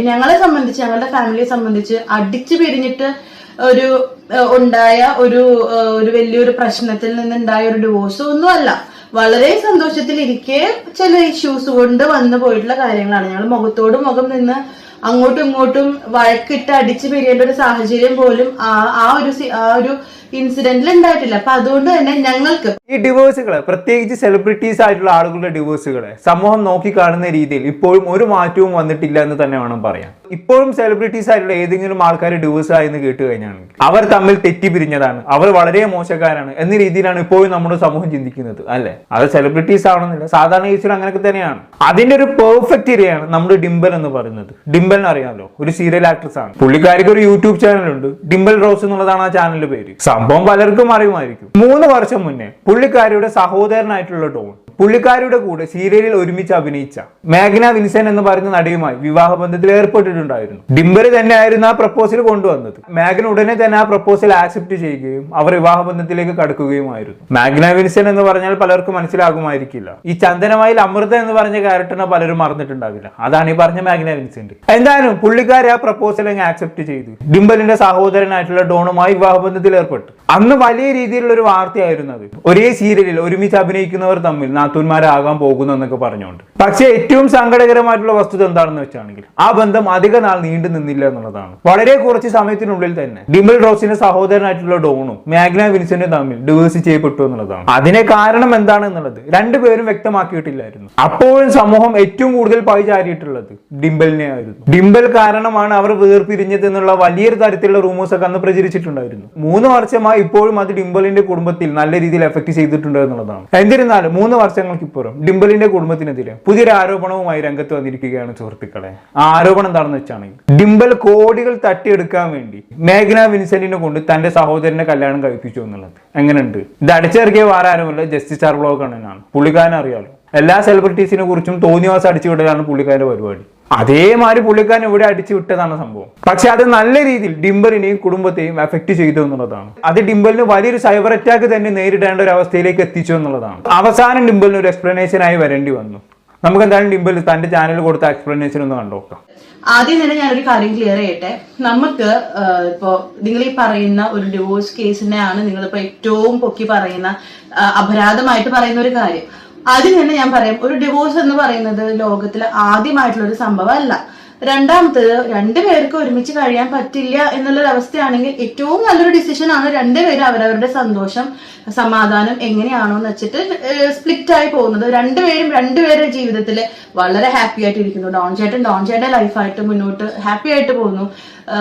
ഞങ്ങളെ സംബന്ധിച്ച് ഞങ്ങളുടെ ഫാമിലിയെ സംബന്ധിച്ച് അടിച്ചു പിരിഞ്ഞിട്ട് ഒരു ഉണ്ടായ ഒരു ഒരു വലിയൊരു പ്രശ്നത്തിൽ നിന്നുണ്ടായ ഒരു ഡിവോഴ്സ് ഒന്നുമല്ല. വളരെ സന്തോഷത്തിൽ സന്തോഷത്തിലിരിക്കെ ചില ഇഷ്യൂസ് കൊണ്ട് വന്നു പോയിട്ടുള്ള കാര്യങ്ങളാണ്. ഞങ്ങൾ മുഖത്തോട് മുഖം നിന്ന് അങ്ങോട്ടും ഇങ്ങോട്ടും വഴക്കിട്ട് അടിച്ചു പിരിയേണ്ട ഒരു സാഹചര്യം പോലും ആ ഒരു ആ ഒരു ഇൻസിഡന്റിൽ ഉണ്ടായിട്ടില്ല. അപ്പൊ അതുകൊണ്ട് തന്നെ ഞങ്ങൾക്ക് ഈ ഡിവോഴ്സുകളെ പ്രത്യേകിച്ച് സെലിബ്രിറ്റീസ് ആയിട്ടുള്ള ആളുകളുടെ ഡിവോഴ്സുകളെ സമൂഹം നോക്കി കാണുന്ന രീതിയിൽ ഇപ്പോഴും ഒരു മാറ്റവും വന്നിട്ടില്ല എന്ന് തന്നെ വേണം പറയാം ഇപ്പോഴും സെലിബ്രിറ്റീസ് ആയിട്ടുള്ള ഏതെങ്കിലും ആൾക്കാർ ഡിവോഴ്സ് ആയെന്ന് കേട്ട് കഴിഞ്ഞാണെങ്കിൽ അവർ തമ്മിൽ തെറ്റി പിരിഞ്ഞതാണ്. അവർ വളരെ മോശക്കാരാണ് എന്ന രീതിയിലാണ് ഇപ്പോഴും നമ്മുടെ സമൂഹം ചിന്തിക്കുന്നത് അല്ലെ? അത് സെലിബ്രിറ്റീസ് ആവണമെന്നില്ല. സാധാരണ കേസിൽ അങ്ങനെയൊക്കെ തന്നെയാണ്. അതിന്റെ ഒരു പെർഫെക്റ്റ് ഇരയാണ് നമ്മുടെ ഡിംബൽ എന്ന് പറയുന്നത്. ഡിംബലിന് അറിയാമല്ലോ ഒരു സീരിയൽ ആക്ട്രസ് ആണ്. പുള്ളിക്കാരിക്ക് ഒരു യൂട്യൂബ് ചാനലുണ്ട്. ഡിംബൽ റോസ് എന്നുള്ളതാണ് ആ ചാനലിന്റെ പേര്. സംഭവം പലർക്കും അറിയുമായിരിക്കും. മൂന്ന് വർഷം മുന്നേ പുള്ളിക്കാരിയുടെ സഹോദരനായിട്ടുള്ള ഡോൺ പുള്ളിക്കാരിയുടെ കൂടെ സീരിയലിൽ ഒരുമിച്ച് അഭിനയിച്ച മേഘന വിൻസൻ എന്ന് പറയുന്ന നടിയുമായി വിവാഹബന്ധത്തിൽ ഏർപ്പെട്ടിട്ടുണ്ടായിരുന്നു. ഡിംബർ തന്നെയായിരുന്നു ആ പ്രപ്പോസൽ കൊണ്ടുവന്നത്. മേഘന ഉടനെ തന്നെ ആ പ്രപ്പോസൽ ആക്സെപ്റ്റ് ചെയ്യുകയും അവർ വിവാഹബന്ധത്തിലേക്ക് കടക്കുകയുമായിരുന്നു. മേഘന വിൻസൻ എന്ന് പറഞ്ഞാൽ പലർക്കും മനസ്സിലാകുമായിരിക്കില്ല. ഈ ചന്ദനമായിൽ അമൃത എന്ന് പറഞ്ഞ ക്യാരക്ടറിനെ പലരും മറന്നിട്ടുണ്ടാവില്ല. അതാണ് ഈ പറഞ്ഞ മേഘന വിൻസെന്റ് എന്തായാലും പുള്ളിക്കാരി ആ പ്രപ്പോസൽ അങ്ങ് ആക്സെപ്റ്റ് ചെയ്തു. ഡിംബലിന്റെ സഹോദരനായിട്ടുള്ള ഡോണുമായി വിവാഹബന്ധത്തിൽ ഏർപ്പെട്ടു. അന്ന് വലിയ രീതിയിലുള്ള ഒരു വാർത്തയായിരുന്നു അത്. ഒരേ സീരിയലിൽ ഒരുമിച്ച് അഭിനയിക്കുന്നവർ തമ്മിൽ നാത്തൂന്മാരാകാൻ പോകുന്നു എന്നൊക്കെ പറഞ്ഞുകൊണ്ട്. പക്ഷേ ഏറ്റവും സങ്കടകരമായിട്ടുള്ള വസ്തുത എന്താണെന്ന് വെച്ചാണെങ്കിൽ ആ ബന്ധം അധിക നാൾ നീണ്ടു നിന്നില്ല എന്നുള്ളതാണ്. വളരെ കുറച്ച് സമയത്തിനുള്ളിൽ തന്നെ ഡിമിൽ റോസിന്റെ സഹോദരനായിട്ടുള്ള ഡോണും മാഗ്ന വിൻസെന്റും തമ്മിൽ ഡിവേഴ്സ് ചെയ്യപ്പെട്ടു എന്നുള്ളതാണ്. അതിനെ കാരണം എന്താണെന്നുള്ളത് രണ്ടുപേരും വ്യക്തമാക്കിയിട്ടില്ലായിരുന്നു. അപ്പോഴും സമൂഹം ഏറ്റവും കൂടുതൽ പായി ചാരിയിട്ടുള്ളത് ഡിംബലിനെ ആയിരുന്നു ഡിംബൽ കാരണമാണ് അവർ വേർപിരിഞ്ഞത് എന്നുള്ള വലിയൊരു തരത്തിലുള്ള റൂമേഴ്സ് ഒക്കെ അന്ന് പ്രചരിച്ചിട്ടുണ്ടായിരുന്നു. മൂന്ന് വർഷമായി ഇപ്പോഴും അത് ഡിംബലിന്റെ കുടുംബത്തിൽ നല്ല രീതിയിൽ എഫക്ട് ചെയ്തിട്ടുണ്ട് എന്നുള്ളതാണ്. എന്നിരുന്നാലും മൂന്ന് വർഷങ്ങൾക്ക് ഇപ്പുറം ഡിംബലിന്റെ കുടുംബത്തിനെതിരെ പുതിയൊരു ആരോപണവുമായി രംഗത്ത് വന്നിരിക്കുകയാണ് സുഹൃത്തുക്കളെ. ആരോപണം എന്താണെന്ന് വെച്ചാണെങ്കിൽ ഡിംബൽ കോടികൾ തട്ടിയെടുക്കാൻ വേണ്ടി മേഘന വിൻസെന്റിനെ കൊണ്ട് തന്റെ സഹോദരനെ കല്യാണം കഴിപ്പിച്ചു എന്നുള്ളത്. എങ്ങനെയുണ്ട്? ഇത് അടിച്ചിറക്കിയ വാരാനുമല്ല ജസ്റ്റിസ് ആർ ബ്ലോഗ് കണ്ണനാണ് പുള്ളിക്കാരൻ അറിയാലോ എല്ലാ സെലിബ്രിറ്റീസിനെ കുറിച്ചും തോന്നിവാസം അടിച്ചുവിടലാണ് പുള്ളിക്കാരന്റെ പരിപാടി. അതേമാതിരി പുള്ളിക്കാരൻ ഇവിടെ അടിച്ചു വിട്ടതാണ് സംഭവം. പക്ഷെ അത് നല്ല രീതിയിൽ ഡിംബലിനെയും കുടുംബത്തെയും എഫക്ട് ചെയ്തു എന്നുള്ളതാണ്. അത് ഡിംബലിന് വലിയൊരു സൈബർ അറ്റാക്ക് തന്നെ നേരിടേണ്ട ഒരു അവസ്ഥയിലേക്ക് എത്തിച്ചു എന്നുള്ളതാണ്. അവസാനം ഡിംബലിന് ഒരു എക്സ്പ്ലനേഷൻ ആയി വരേണ്ടി വന്നു. നമുക്ക് എന്തായാലും ഡിംബൽ തന്റെ ചാനൽ കൊടുത്ത എക്സ്പ്ലനേഷൻ ഒന്ന് കണ്ടോക്കാം ആദ്യം തന്നെ ഞാനൊരു കാര്യം ക്ലിയർ ചെയ്യട്ടെ? നമുക്ക് ഇപ്പോ നിങ്ങൾ ഈ പറയുന്ന ഒരു ഡിവോഴ്സ് കേസിനെയാണ് നിങ്ങളിപ്പോ ഏറ്റവും പൊക്കി പറയുന്ന അപരാധമായിട്ട് പറയുന്ന ഒരു കാര്യം. ആദ്യം തന്നെ ഞാൻ പറയാം ഒരു ഡിവോഴ്സ് എന്ന് പറയുന്നത് ലോകത്തിൽ ആദ്യമായിട്ടുള്ള ഒരു സംഭവമല്ല. രണ്ടാമത്തത് രണ്ടുപേർക്ക് ഒരുമിച്ച് കഴിയാൻ പറ്റില്ല എന്നുള്ളൊരു അവസ്ഥയാണെങ്കിൽ ഏറ്റവും നല്ലൊരു ഡിസിഷൻ ആണ് രണ്ടുപേരും അവരവരുടെ സന്തോഷം സമാധാനം എങ്ങനെയാണോ എന്ന് വെച്ചിട്ട് സ്പ്ലിറ്റ് ആയി പോകുന്നത്. രണ്ടുപേരും രണ്ടുപേരുടെ ജീവിതത്തിൽ വളരെ ഹാപ്പി ആയിട്ട് ഇരിക്കുന്നു ഡോൺ ചേട്ടൻ ഡോൺ ചേട്ടൻ ലൈഫായിട്ട് മുന്നോട്ട് ഹാപ്പി ആയിട്ട് പോകുന്നു.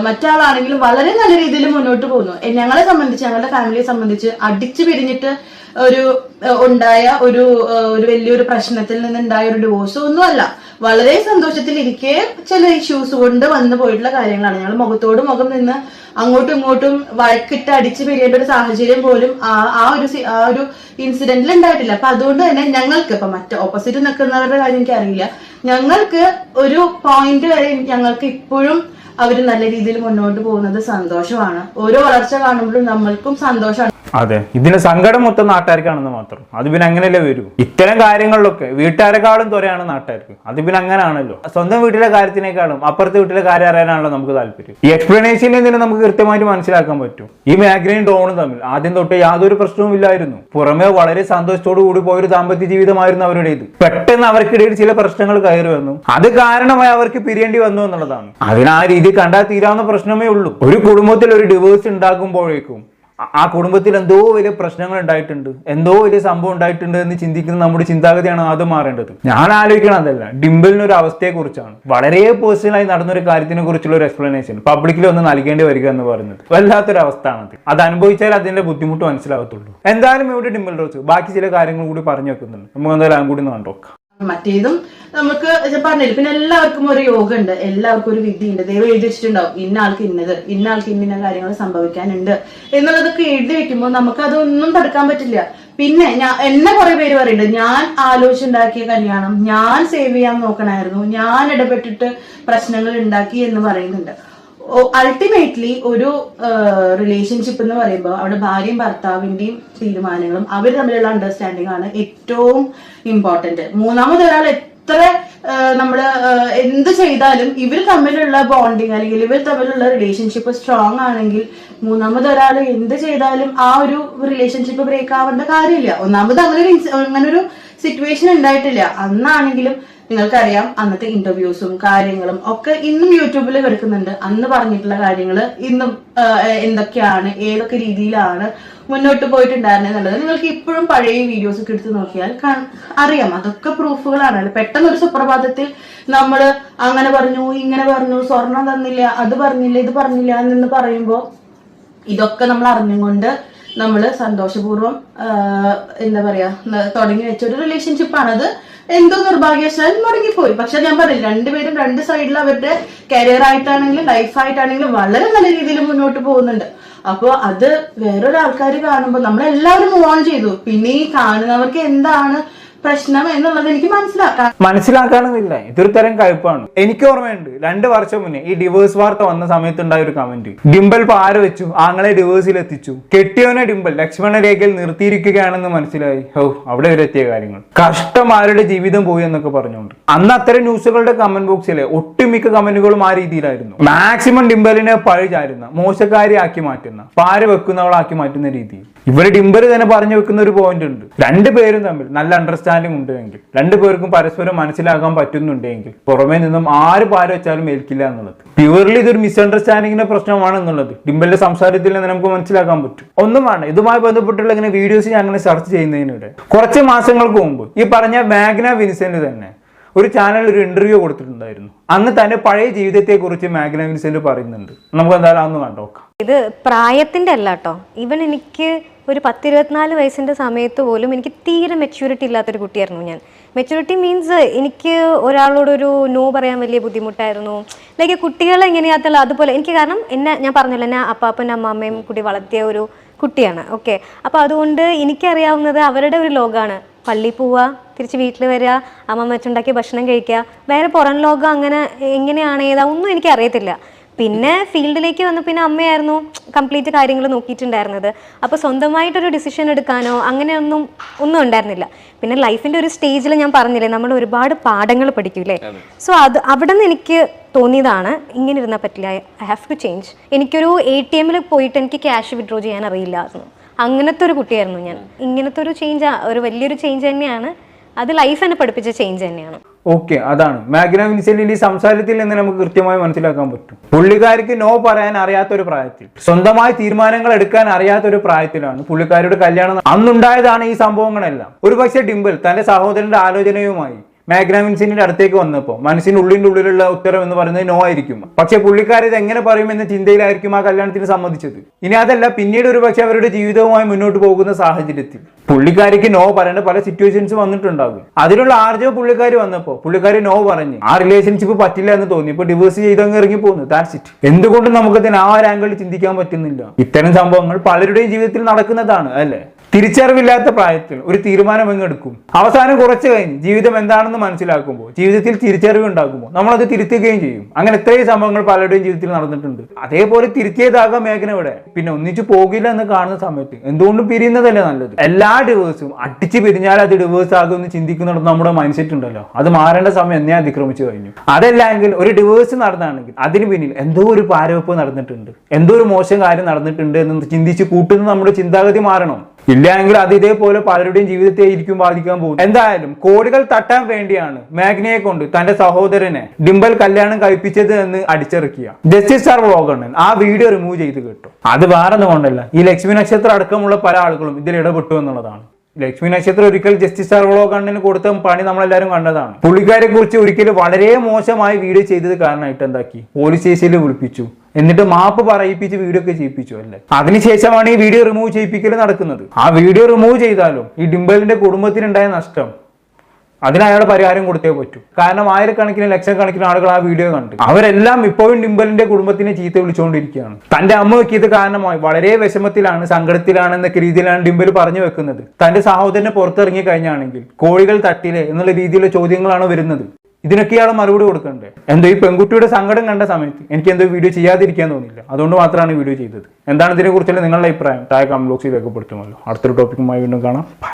മറ്റാളാണെങ്കിലും വളരെ നല്ല രീതിയിൽ മുന്നോട്ട് പോകുന്നു. ഞങ്ങളെ സംബന്ധിച്ച് ഞങ്ങളുടെ ഫാമിലിയെ സംബന്ധിച്ച് അടിച്ചു പിരിഞ്ഞിട്ട് ഒരു ഉണ്ടായ ഒരു ഒരു വലിയൊരു പ്രശ്നത്തിൽ നിന്നുണ്ടായ ഒരു ഡിവോഴ്സ് ഒന്നുമല്ല. വളരെ സന്തോഷത്തിൽ ഇരിക്കെ ചില ഇഷ്യൂസ് കൊണ്ട് വന്നു പോയിട്ടുള്ള കാര്യങ്ങളാണ്. ഞങ്ങൾ മുഖത്തോട് മുഖം നിന്ന് അങ്ങോട്ടും ഇങ്ങോട്ടും വഴക്കിട്ട് അടിച്ചു പിരിയേണ്ട ഒരു സാഹചര്യം പോലും ആ ഒരു ആ ഒരു ഇൻസിഡന്റിൽ ഉണ്ടായിട്ടില്ല. അപ്പൊ അതുകൊണ്ട് തന്നെ ഞങ്ങൾക്ക് ഇപ്പൊ മറ്റേ ഓപ്പോസിറ്റ് നിൽക്കുന്നവരുടെ കാര്യം എനിക്ക് അറിയില്ല ഞങ്ങൾക്ക് ഒരു പോയിന്റ് വരെ ഞങ്ങൾക്ക് ഇപ്പോഴും അവർ നല്ല രീതിയിൽ മുന്നോട്ട് പോകുന്നത് സന്തോഷമാണ്. ഓരോ വളർച്ച കാണുമ്പോഴും നമ്മൾക്കും സന്തോഷമാണ്. അതെ. ഇതിന് സങ്കടം മൊത്തം നാട്ടുകാർക്കാണെന്ന് മാത്രം. അത് പിന്നെ അങ്ങനെയല്ലേ വരൂ? ഇത്തരം കാര്യങ്ങളിലൊക്കെ വീട്ടുകാരെക്കാളും ത്വരയാണ് നാട്ടുകാർക്ക്. അത് പിന്നെ അങ്ങനെയാണല്ലോ. സ്വന്തം വീട്ടിലെ കാര്യത്തിനേക്കാളും അപ്പുറത്തെ വീട്ടിലെ കാര്യം അറിയാനാണല്ലോ നമുക്ക് താല്പര്യം. ഈ എക്സ്പ്ലനേഷനിൽ നിന്ന് നമുക്ക് കൃത്യമായിട്ട് മനസ്സിലാക്കാൻ പറ്റും. ഈ മേഖലയും ഡോണും തമ്മിൽ. ആദ്യം തൊട്ട് യാതൊരു പ്രശ്നവും ഇല്ലായിരുന്നു. പുറമെ വളരെ സന്തോഷത്തോടു കൂടി പോയൊരു ദാമ്പത്യ ജീവിതമായിരുന്നു അവരുടേത് പെട്ടെന്ന് അവർക്കിടയിൽ ചില പ്രശ്നങ്ങൾ കയറി വന്നു. അത് കാരണമായി അവർക്ക് പിരിയേണ്ടി വന്നു എന്നുള്ളതാണ്. അതിന് ആ രീതി കണ്ടാൽ തീരാവുന്ന പ്രശ്നമേ ഉള്ളൂ. ഒരു കുടുംബത്തിൽ ഒരു ഡിവോഴ്സ് ഉണ്ടാകുമ്പോഴേക്കും ആ- കുടുംബത്തിൽ എന്തോ വലിയ പ്രശ്നങ്ങൾ ഉണ്ടായിട്ടുണ്ട്. എന്തോ വലിയ സംഭവം ഉണ്ടായിട്ടുണ്ട് എന്ന് ചിന്തിക്കുന്ന നമ്മുടെ ചിന്താഗതിയാണ് ആദ്യം മാറേണ്ടത്. ഞാൻ ആലോചിക്കണം അതല്ല. ഡിംബിളിന് ഒരു അവസ്ഥയെ കുറിച്ചാണ് വളരെ പേഴ്സണലായി നടന്നൊരു കാര്യത്തിനെ കുറിച്ചുള്ള ഒരു എക്സ്പ്ലനേഷൻ പബ്ലിക്കിൽ ഒന്ന് നൽകേണ്ടി വരിക എന്ന് പറയുന്നത്. വല്ലാത്തൊരു അവസ്ഥയാണത്. അത് അനുഭവിച്ചാൽ അതിന്റെ ബുദ്ധിമുട്ട് മനസ്സിലാകത്തുള്ളൂ എന്തായാലും ഇവിടെ ഡിംബൽ റോസ് ബാക്കി ചില കാര്യങ്ങൾ കൂടി പറഞ്ഞു വെക്കുന്നുണ്ട്. നമുക്ക് എന്തായാലും അതും കൂടി നോക്കാം. മറ്റേതും നമുക്ക് പറഞ്ഞില്ല പിന്നെ എല്ലാവർക്കും ഒരു യോഗ ഉണ്ട് എല്ലാവർക്കും ഒരു വിധി ഉണ്ട് ദൈവം എഴുതി വെച്ചിട്ടുണ്ടാവും ഇന്ന ആൾക്ക് ഇന്നത് ഇന്ന ആൾക്ക് ഇന്ന കാര്യങ്ങൾ സംഭവിക്കാനുണ്ട് എന്നുള്ളതൊക്കെ എഴുതി വെക്കുമ്പോൾ നമുക്ക് അതൊന്നും തടുക്കാൻ പറ്റില്ല. പിന്നെ ഞാൻ എന്നെ കുറെ പേര് പറയുന്നുണ്ട് ഞാൻ ആലോചിച്ചുണ്ടാക്കിയ കല്യാണം ഞാൻ സേവ് ചെയ്യാൻ നോക്കണമായിരുന്നു ഞാൻ ഇടപെട്ടിട്ട് പ്രശ്നങ്ങൾ ഉണ്ടാക്കി എന്ന് പറയുന്നുണ്ട്. അൾട്ടിമേറ്റ്ലി ഒരു റിലേഷൻഷിപ്പ് എന്ന് പറയുമ്പോൾ അവിടെ ഭാര്യയും ഭർത്താവിന്റെയും തീരുമാനങ്ങളും അവർ തമ്മിലുള്ള അണ്ടർസ്റ്റാൻഡിംഗ് ആണ് ഏറ്റവും ഇമ്പോർട്ടന്റ് മൂന്നാമത് ഒരാൾ എത്ര നമ്മൾ എന്ത് ചെയ്താലും ഇവർ തമ്മിലുള്ള ബോണ്ടിങ് അല്ലെങ്കിൽ ഇവർ തമ്മിലുള്ള റിലേഷൻഷിപ്പ് സ്ട്രോങ് ആണെങ്കിൽ മൂന്നാമത് ഒരാൾ എന്ത് ചെയ്താലും ആ ഒരു റിലേഷൻഷിപ്പ് ബ്രേക്ക് ആവേണ്ട കാര്യമില്ല. ഒന്നാമത് അങ്ങനെ ഒരു അങ്ങനെ ഒരു സിറ്റുവേഷൻ ഉണ്ടായിട്ടില്ല. അന്നാണെങ്കിലും നിങ്ങൾക്കറിയാം അന്നത്തെ ഇന്റർവ്യൂസും കാര്യങ്ങളും ഒക്കെ ഇന്നും യൂട്യൂബിൽ കിടക്കുന്നുണ്ട്. അന്ന് പറഞ്ഞിട്ടുള്ള കാര്യങ്ങൾ ഇന്നും എന്തൊക്കെയാണ് ഏതൊക്കെ രീതിയിലാണ് മുന്നോട്ട് പോയിട്ടുണ്ടായിരുന്നത് എന്നുള്ളത് നിങ്ങൾക്ക് ഇപ്പോഴും പഴയ വീഡിയോസ് ഒക്കെ എടുത്ത് നോക്കിയാൽ അറിയാം അതൊക്കെ പ്രൂഫുകളാണ് പെട്ടെന്ന് ഒരു സുപ്രഭാതത്തിൽ നമ്മൾ അങ്ങനെ പറഞ്ഞു ഇങ്ങനെ പറഞ്ഞു സ്വർണം തന്നില്ല അത് പറഞ്ഞില്ല ഇത് പറഞ്ഞില്ല എന്ന് പറയുമ്പോൾ ഇതൊക്കെ നമ്മൾ അറിഞ്ഞുകൊണ്ട് നമ്മൾ സന്തോഷപൂർവം എന്താ പറയാ തുടങ്ങി വെച്ച ഒരു റിലേഷൻഷിപ്പാണത് എന്തോ നിർഭാഗ്യവശാൽ മുടങ്ങിപ്പോയി. പക്ഷെ ഞാൻ പറയില്ല രണ്ടുപേരും രണ്ട് സൈഡിൽ അവരുടെ കരിയർ ആയിട്ടാണെങ്കിലും ലൈഫ് ആയിട്ടാണെങ്കിലും വളരെ നല്ല രീതിയിൽ മുന്നോട്ട് പോകുന്നുണ്ട്. അപ്പോൾ അത് വേറൊരാൾക്കാർ കാണുമ്പോൾ നമ്മളെല്ലാവരും മൂവ് ഓൺ ചെയ്തു. പിന്നെ ഈ കാണുന്നവർക്ക് എന്താണ് പ്രശ്നം എന്നുള്ളത് എനിക്ക് മനസ്സിലാക്കാം മനസ്സിലാക്കാനൊന്നുമില്ല. ഇതൊരു തരം കഴിപ്പാണ് എനിക്ക് ഓർമ്മയുണ്ട് രണ്ട് വർഷം മുന്നേ ഈ ഡിവേഴ്സ് വാർത്ത വന്ന സമയത്തുണ്ടായ ഒരു കമന്റ് ഡിംബൽ പാര വെച്ചു? ആങ്ങളെ ഡിവേഴ്സിൽ എത്തിച്ചു. കെട്ടിയോനെ ഡിംബൽ ലക്ഷ്മണ രേഖയിൽ നിർത്തിയിരിക്കുകയാണെന്ന് മനസ്സിലായി. ഓ അവിടെ വരെ എത്തിയ കാര്യങ്ങൾ. കഷ്ടം ആരുടെ ജീവിതം പോയി എന്നൊക്കെ പറഞ്ഞുകൊണ്ട്. അന്ന് അത്തരം ന്യൂസുകളുടെ കമന്റ് ബോക്സിലെ ഒട്ടുമിക്ക കമന്റുകളും ആ രീതിയിലായിരുന്നു. മാക്സിമം ഡിംബലിനെ പഴി ചാരുന്ന മോശക്കാരിയാക്കി മാറ്റുന്ന പാര വെക്കുന്നവളാക്കി മാറ്റുന്ന രീതി ഇവർ ഡിംബൽ തന്നെ പറഞ്ഞു വെക്കുന്ന ഒരു പോയിന്റ് ഉണ്ട്. രണ്ടുപേരും തമ്മിൽ നല്ല അണ്ടർസ്റ്റാൻഡിംഗ് ഉണ്ടെങ്കിൽ രണ്ടുപേർക്കും പരസ്പരം മനസ്സിലാക്കാൻ പറ്റുന്നുണ്ടെങ്കിൽ പുറമേ നിന്നും ആര് പാര വെച്ചാലും ഏൽക്കില്ല എന്നുള്ളത്. പ്യുവർലി ഇതൊരു മിസ്അണ്ടർസ്റ്റാൻഡിങ്ങിന്റെ പ്രശ്നമാണ് എന്നുള്ളത്. ഡിംബലിന്റെ സംസാരത്തിൽ നിന്ന് നമുക്ക് മനസ്സിലാക്കാൻ പറ്റും. ഒന്നും വേണ്ട. ഇതുമായി ബന്ധപ്പെട്ടുള്ള ഇങ്ങനെ വീഡിയോസ് ഞാൻ അങ്ങനെ സെർച്ച് ചെയ്യുന്നതിനിടെ കുറച്ച് മാസങ്ങൾക്ക് മുമ്പ് ഈ പറഞ്ഞ മാഗ്ന വിൻസെന്റ് തന്നെ ഒരു ചാനൽ ഒരു ഇന്റർവ്യൂ കൊടുത്തിട്ടുണ്ടായിരുന്നു. അന്ന് തന്റെ പഴയ ജീവിതത്തെക്കുറിച്ച് മാഗ്ന വിൻസെന്റ് പറയുന്നുണ്ട്. നമുക്ക് എന്തായാലും അന്ന് കണ്ടോക്കാം ഇത് പ്രായത്തിന്റെ അല്ല കേട്ടോ. ഇവൻ എനിക്ക് ഒരു പത്തിരുപത്തിനാല് വയസ്സിന്റെ സമയത്ത് പോലും എനിക്ക് തീരെ മെച്യൂരിറ്റി ഇല്ലാത്തൊരു കുട്ടിയായിരുന്നു ഞാൻ. മെച്യൂരിറ്റി മീൻസ് എനിക്ക് ഒരാളോടൊരു നോ പറയാൻ വലിയ ബുദ്ധിമുട്ടായിരുന്നു. ലൈക്ക് കുട്ടികൾ എങ്ങനെയാത്തുള്ള അതുപോലെ എനിക്ക് കാരണം എന്നെ ഞാൻ പറഞ്ഞല്ലോ എന്നെ അപ്പാപ്പൻ അമ്മാമ്മയും കൂടി വളർത്തിയ ഒരു കുട്ടിയാണ്. ഓക്കെ അപ്പോൾ അതുകൊണ്ട് എനിക്കറിയാവുന്നത് അവരുടെ ഒരു ലോകമാണ്. പള്ളി പോവുക തിരിച്ച് വീട്ടിൽ വരിക അമ്മ വെച്ചുണ്ടാക്കിയ ഭക്ഷണം കഴിക്കുക വേറെ പുറം ലോകം അങ്ങനെ എങ്ങനെയാണ് ഏതാ ഒന്നും എനിക്ക് അറിയത്തില്ല പിന്നെ ഫീൽഡിലേക്ക് വന്ന പിന്നെ അമ്മയായിരുന്നു കംപ്ലീറ്റ് കാര്യങ്ങൾ നോക്കിയിട്ടുണ്ടായിരുന്നത്. അപ്പോൾ സ്വന്തമായിട്ടൊരു ഡിസിഷൻ എടുക്കാനോ അങ്ങനെയൊന്നും ഒന്നും ഉണ്ടായിരുന്നില്ല. പിന്നെ ലൈഫിന്റെ ഒരു സ്റ്റേജിൽ ഞാൻ പറഞ്ഞില്ലേ നമ്മൾ ഒരുപാട് പാഠങ്ങൾ പഠിക്കൂലേ സോ അത് അവിടെ നിന്ന് എനിക്ക് തോന്നിയതാണ് ഇങ്ങനെ ഇരുന്നാൽ പറ്റില്ല ഐ ഹാവ് ടു ചേഞ്ച് എനിക്കൊരു എ ടി എമ്മിൽ പോയിട്ട് എനിക്ക് ക്യാഷ് വിഡ്രോ ചെയ്യാൻ അറിയില്ലായിരുന്നു. അങ്ങനത്തെ ഒരു കുട്ടിയായിരുന്നു ഞാൻ. ഇങ്ങനത്തെ ഒരു ചേഞ്ച് ഒരു വലിയൊരു ചേഞ്ച് തന്നെയാണ്. അത് ലൈഫ് എന്നെ പഠിപ്പിച്ച ചേഞ്ച് തന്നെയാണ്. ഓക്കെ അതാണ്. മാഗ്ന വിൻസെന്റിന്റെ സംസാരത്തിൽ നിന്ന് നമുക്ക് കൃത്യമായി മനസ്സിലാക്കാൻ പറ്റും. പുള്ളിക്കാർക്ക് നോ പറയാൻ അറിയാത്ത ഒരു പ്രായത്തിൽ. സ്വന്തമായി തീരുമാനങ്ങൾ എടുക്കാൻ അറിയാത്ത ഒരു പ്രായത്തിലാണ് പുള്ളിക്കാരുടെ കല്യാണം അന്നുണ്ടായതാണ് ഈ സംഭവങ്ങളെല്ലാം. ഒരു പക്ഷേ ഡിംപിൾ തന്റെ സഹോദരന്റെ ആലോചനയുമായി മാഗ്ന വിൻസെന്റിന്റെ അടുത്തേക്ക് വന്നപ്പോൾ മനസ്സിന് ഉള്ളിന്റെ ഉള്ളിലുള്ള ഉത്തരം എന്ന് പറയുന്നത് നോ ആയിരിക്കും. പക്ഷെ പുള്ളിക്കാരി ഇത് എങ്ങനെ പറയും എന്ന ചിന്തയിലായിരിക്കും ആ കല്യാണത്തിന് സമ്മതിച്ചത്. ഇനി അതല്ല പിന്നീട് ഒരു പക്ഷെ അവരുടെ ജീവിതവുമായി മുന്നോട്ട് പോകുന്ന സാഹചര്യത്തിൽ പുള്ളിക്കാരിക്ക് നോ പറയേണ്ട പല സിറ്റുവേഷൻസ് വന്നിട്ടുണ്ടാകും. അതിനുള്ള ആർജവം പുള്ളിക്കാരി വന്നപ്പോൾ പുള്ളിക്കാരി നോ പറഞ്ഞു ആ റിലേഷൻഷിപ്പ് പറ്റില്ല എന്ന് തോന്നി ഇപ്പൊ ഡിവോഴ്സ് ചെയ്തങ്ങ് ഇറങ്ങി പോകുന്നു ദാറ്റ്സ് ഇറ്റ് എന്തുകൊണ്ട് നമുക്ക് ആ ഒരു ആംഗിളിൽ ചിന്തിക്കാൻ പറ്റുന്നില്ല. ഇത്തരം സംഭവങ്ങൾ പലരുടെയും ജീവിതത്തിൽ നടക്കുന്നതാണ് അല്ലേ? തിരിച്ചറിവില്ലാത്ത പ്രായത്തിൽ ഒരു തീരുമാനം അങ്ങ് എടുക്കും അവസാനം കുറച്ച് കഴിഞ്ഞ് ജീവിതം എന്താണെന്ന് മനസ്സിലാക്കുമ്പോൾ ജീവിതത്തിൽ തിരിച്ചറിവ് ഉണ്ടാക്കുമ്പോൾ നമ്മളത് തിരുത്തുകയും ചെയ്യും. അങ്ങനെ എത്രയും സംഭവങ്ങൾ പലരുടെയും ജീവിതത്തിൽ നടന്നിട്ടുണ്ട്. അതേപോലെ തിരുത്തിയതാകാം മേഘന ഇവിടെ. പിന്നെ ഒന്നിച്ചു പോകില്ല എന്ന് കാണുന്ന സമയത്ത് എന്തുകൊണ്ടും പിരിയുന്നതല്ലേ നല്ലത്? എല്ലാ ഡിവേഴ്സും അടിച്ച് പിരിഞ്ഞാൽ അത് ഡിവേഴ്സ് ആകും എന്ന് ചിന്തിക്കുന്നിടത്ത് നമ്മുടെ മൈൻഡ് സെറ്റ് ഉണ്ടല്ലോ. അത് മാറേണ്ട സമയം എന്നെ അതിക്രമിച്ചു കഴിഞ്ഞു. അതല്ലെങ്കിൽ ഒരു ഡിവേഴ്സ് നടന്നാണെങ്കിൽ അതിന് പിന്നിൽ എന്തോ ഒരു പാരവെപ്പ് നടന്നിട്ടുണ്ട്. എന്തോ ഒരു മോശം കാര്യം നടന്നിട്ടുണ്ട് എന്ന് ചിന്തിച്ച് കൂട്ടുന്ന നമ്മുടെ ചിന്താഗതി മാറണം. ഇല്ലെങ്കിൽ അത് ഇതേപോലെ പലരുടെയും ജീവിതത്തെ ആയിരിക്കും ബാധിക്കാൻ പോകും എന്തായാലും കോടികൾ തട്ടാൻ വേണ്ടിയാണ് മാഗ്നയെ കൊണ്ട് തന്റെ സഹോദരനെ ഡിംബൽ കല്യാണം കഴിപ്പിച്ചത് എന്ന് അടിച്ചിറക്കിയ ജസ്റ്റിസ് സാർ വ്ളോഗണ്ണൻ ആ വീഡിയോ റിമൂവ് ചെയ്ത് കേട്ടു. അത് വേറെ കൊണ്ടല്ല. ഈ ലക്ഷ്മി നക്ഷത്രം അടക്കമുള്ള പല ആളുകളും ഇതിൽ ഇടപെട്ടു എന്നുള്ളതാണ്. ലക്ഷ്മി നക്ഷത്രം ഒരിക്കൽ ജസ്റ്റിസ് സാർ വ്ളോഗണ്ണന് കൊടുത്ത പണി നമ്മളെല്ലാരും കണ്ടതാണ്. പുള്ളിക്കാരെ കുറിച്ച് ഒരിക്കലും വളരെ മോശമായി വീഡിയോ ചെയ്തത് കാരണമായിട്ട് എന്താക്കി? പോലീസ് സ്റ്റേഷനിൽ വിളിപ്പിച്ചു. എന്നിട്ട് മാപ്പ് പറയിപ്പിച്ച് വീഡിയോ ഒക്കെ ചെയ്യിപ്പിച്ചു അല്ലേ? അതിനുശേഷമാണ് ഈ വീഡിയോ റിമൂവ് ചെയ്യിപ്പിക്കൽ നടക്കുന്നത്. ആ വീഡിയോ റിമൂവ് ചെയ്താലും ഈ ഡിംബലിന്റെ കുടുംബത്തിനുണ്ടായ നഷ്ടം അതിന് അയാളുടെ പരിഹാരം കൊടുത്തേ പറ്റൂ. കാരണം ആയിരക്കണക്കിന് ലക്ഷക്കണക്കിന് ആളുകൾ ആ വീഡിയോ കണ്ടു. അവരെല്ലാം ഇപ്പോഴും ഡിംബലിന്റെ കുടുംബത്തിനെ ചീത്ത വിളിച്ചുകൊണ്ടിരിക്കുകയാണ് തന്റെ അമ്മ വെക്കിയത് കാരണമായി വളരെ വിഷമത്തിലാണ് സങ്കടത്തിലാണ് എന്നൊക്കെ രീതിയിലാണ് ഡിംബൽ പറഞ്ഞു വെക്കുന്നത്. തന്റെ സഹോദരനെ പുറത്തിറങ്ങി കഴിഞ്ഞാണെങ്കിൽ കോഴികൾ തട്ടിലെ എന്നുള്ള രീതിയിലുള്ള ചോദ്യങ്ങളാണ് വരുന്നത്. ഇതിനൊക്കെ ഇയാൾ മറുപടി കൊടുക്കണ്ടേ എന്തോ ഈ പെൺകുട്ടിയുടെ സങ്കടം കണ്ട സമയത്ത് എനിക്ക് എന്തോ വീഡിയോ ചെയ്യാതിരിക്കാൻ തോന്നില്ല അതുകൊണ്ട് മാത്രമാണ് വീഡിയോ ചെയ്തത്. എന്താണ് ഇതിനെക്കുറിച്ചുള്ള നിങ്ങളുടെ അഭിപ്രായം? താഴെ കമന്റ് ബോക്സിൽ രേഖപ്പെടുത്തുമല്ലോ. അടുത്തൊരു ടോപ്പിക്കുമായി വീണ്ടും കാണാം.